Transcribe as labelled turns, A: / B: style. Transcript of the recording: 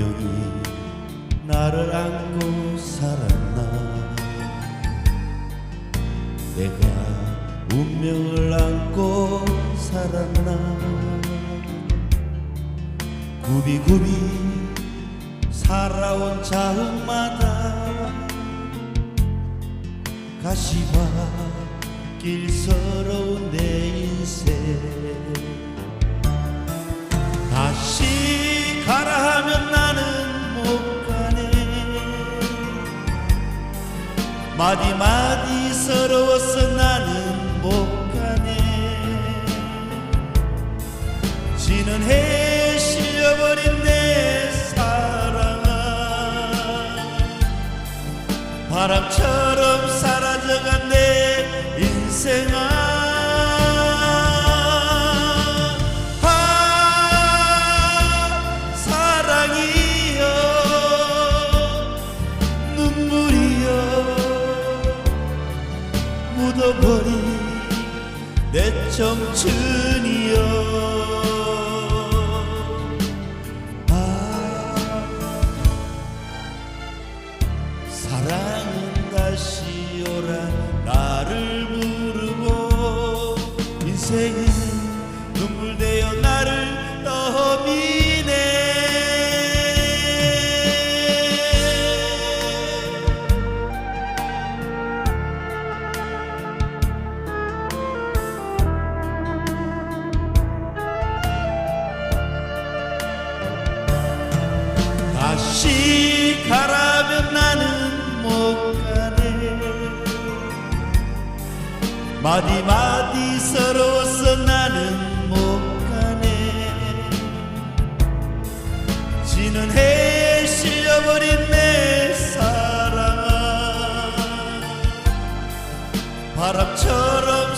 A: 사랑이 나를 안고 살았나? 내가 운명을 안고 살았나? 굽이굽이 살아온 자음마다 가시밭 길 서러운 내 인생 마디마디 서러워서 나는 못 가네. 지는 해에 실려버린 내 사랑아. 바람처럼 사라져간 내 인생아 아 묻어버린 내 청춘이여. 아 사랑은 다시 오라. 나를 부르고 인생은 눈물 되어 나를 떠미 다시 가라면 나는 못 가네. 마디마디 서러워서 나는 못 가네. 지는 해에 실려버린 내 사랑아 바람처럼